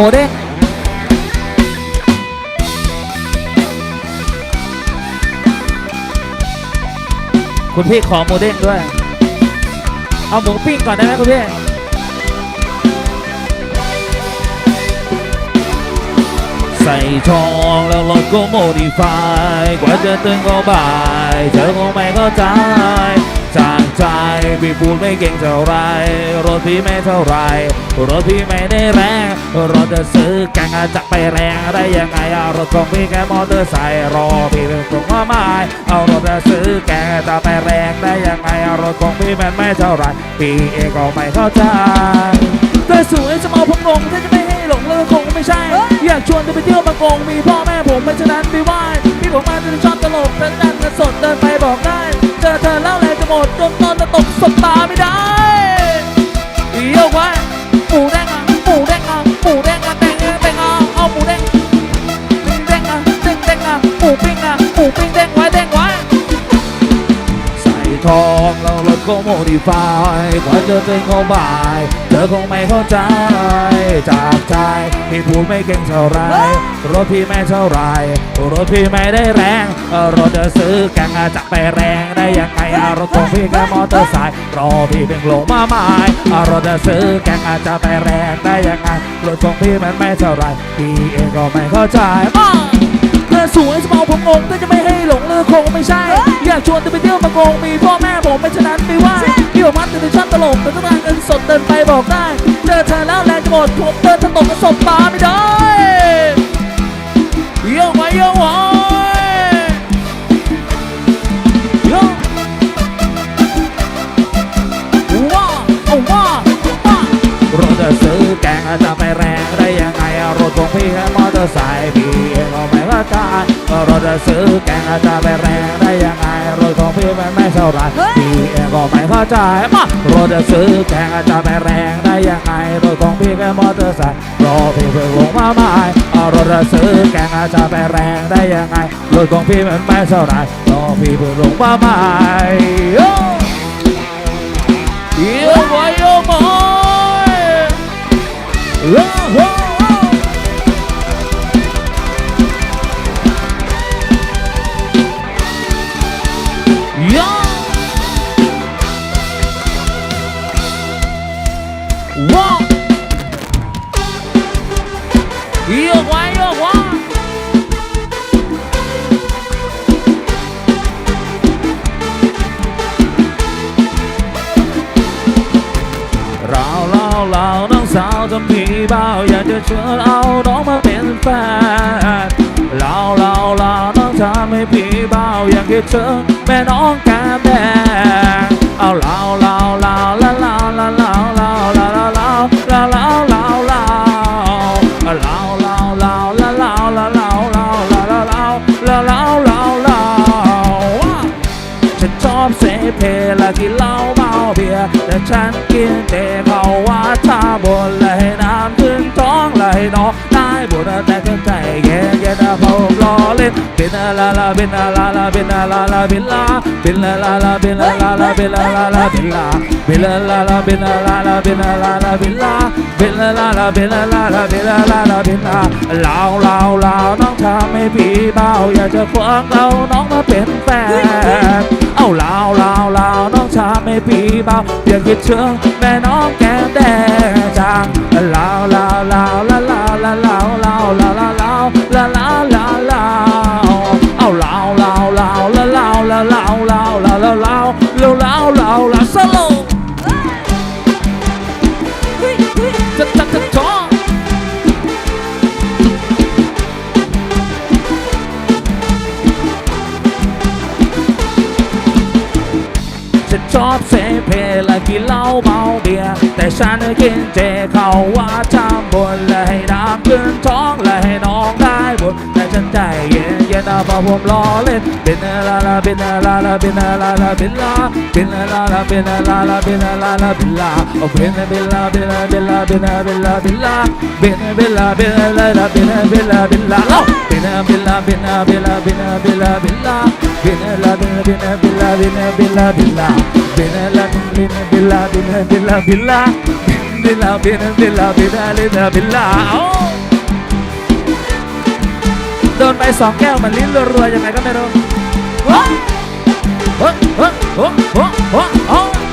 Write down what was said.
โมเด้งคุณพี่ขอโมเด้งด้วย เอาหมูปิ้งก่อนได้ไหมคุณพี่ใส่ทองแล้วรถก็โมดิฟายกว่าจะตื่นก็บ่ายเธอคงไม่เข้าใจ จากใจพี่พูดไม่เก่งเท่าไรรถพี่ไม่เท่าไรรถพี่ไม่ได้แรงรถจะซื้อแกงอาจจะไปแรงได้ยังไงอะรถของพี่แค่มอเตอร์ไซค์รอพี่เป็นตรงว่าไม่เอารถจะซื้อแกงจะไปแรงได้ยังไงอะรถของพี่มันไม่เท่าไรพี่เองก็ไม่เข้าใจเธอสวยจะมาพงงงถ้าจะไม่ให้หลงเลิกคงไม่ใช่ อยากชวนเธอไปเที่ยวมากงมีพ่อแม่ผมไม่ฉะนั้นไปไหว้พี่ผมมาจะชอบตลกแต่ดันกันสดเดินไปบอกได้เจอเธ อแล้วแรงจะหมดจนตอนจะตกสบตาไม่ได้เยกไว้หมูแดงอะหมูแดงอะหมูแดงอะแดงอะแดงอะเอาหมูแดงแดงอะแดงแดงอะหมูปิ้งอะหมูปิ้งแดงไว้แดงไว้ใส่ทอง แล้วรถก็โมดิฟายกว่าจะตื่นก็บ่ายเธอคงไม่เข้าใจ จากใจพี่พูดไม่เก่งเท่าไร รถพี่ไม่เท่าไรรถพี่ไม่ได้แรงรถจะซื้อแกงอาจจะไปแรงได้ยังไงรถของพี่แค่มอเตอร์ไซค์รอพี่เป็นหลงมาไม้รถจะซื้อแกงอาจจะไปแรงได้ยังไงรถของพี่มันไม่เท่าไรพี่เองก็ไม่เข้าใจ ธอสวยจะเมาผมงงถ้าจะไม่ให้หลงเลือกคงไม่ใช่ อยากชวนเธอไปเที่ยวมากงมีพ่อแม่ผมไม่ฉะนั้นไปไหว่าพี่บอกมันจะชอบตลกแต่ต้องการเงินสดเดินไปบอกได้เจอเธอแล้วแรงจะหมดผมเดินถตกกระสบตาไม่ได้เยี่ยมไว้เยี่ยมไว้เยี่ยมว้าเอาว้าว้ารถจะซื้อแกงจะไปแรงได้ยังไงรถของพี่แค่มอเตอร์ไซค์พี่ เองก็ไม่เข้าใจรถจะซื้อแกงจะไปแรงได้ยังไงรถของพี่มันไม่เท่าไหรพี่เองก็ไม่เข้าใจมารถจะซื้อแกงจะไปแรงได้ยังไงรถของพี่แค่มอเตอร์ไซค์รอพี่เพิ่งลงมาใหม่รถจะซื้อแกงจะไปแรงได้ยังไงรถของพี่มันไม่เท่าไหรรอพี่เพิ่งลงมาใหม่โอ้เยี่ยมไว้เยี่ยมไว้โอ้โหย ว้าวโยกไว้โยกไว้เราเราเราน้องสาวทำพี่บ่าวอยากจะชวนเอาน้องมาเป็นแฟนเราเราเราน้องทำให้พี่บ่าวอยากคิดถึงแม่น้องแก้มแดงเอาเราเราเราละเราละ เสเพละกินเหล้าเมาเบียร์แต่ฉันกินเจเขาว่าชาบนและให้น้ำขึ้นท้องและให้น้อง ได้บุญแต่ฉันใจเย็นเย็นนะผมรอเล่นบินลาลาบินลาลาบินลาลาบินลาบินลาลาลาบินลาลาลาบินลาลาลาบินลาบินลาลาลาบินลาลาลาบินลาลาลาบินลาบินลาลาลาบินลาลาลาบินลาลาลาบินลาลาวลาวลาวน้องทำให้พี่เบาอยากจะควงเราน้องมาเป็นแฟนเอาลาวลาวลาวน้องชาไม่ปีเบาอยากคิดถึงแม่น้องแก้มแดง กินเหล้าเมาเบียร์แต่ฉันกินเจเขาว่าทำบุญและให้น้ำขึ้นท ใจเย็นเย็นนะเพราะผมรอเล่นเป็นลาลาเป็นลาลาเป็นลาลาเป็นลาเป็นลาลาเป็นลาลาเป็นลาลาเป็นลาโอ้เป็นเป็นลาเป็นลาเป็นลาเป็นลาเป็นลาเป็นลาเป็นเป็นลาเป็นลาลาเป็นเป็นลาเป็นลาเอ้าเป็นเป็นลาเป็นลาเป็นลาเป็นลาเป็นลาเป็นลาเป็นลาเป็นเป็นเป็นลาเป็นเป็นลาเป็นลา Bella bella bella bella bella bella bella bella bella bella bella bella oh ไปสองแก้วเหมันลิ้นรัว ๆยังไงก็ไม่รู้เฮ้ยเฮ้ยเฮ้ยเฮ้ยเฮ้ยเฮ้ย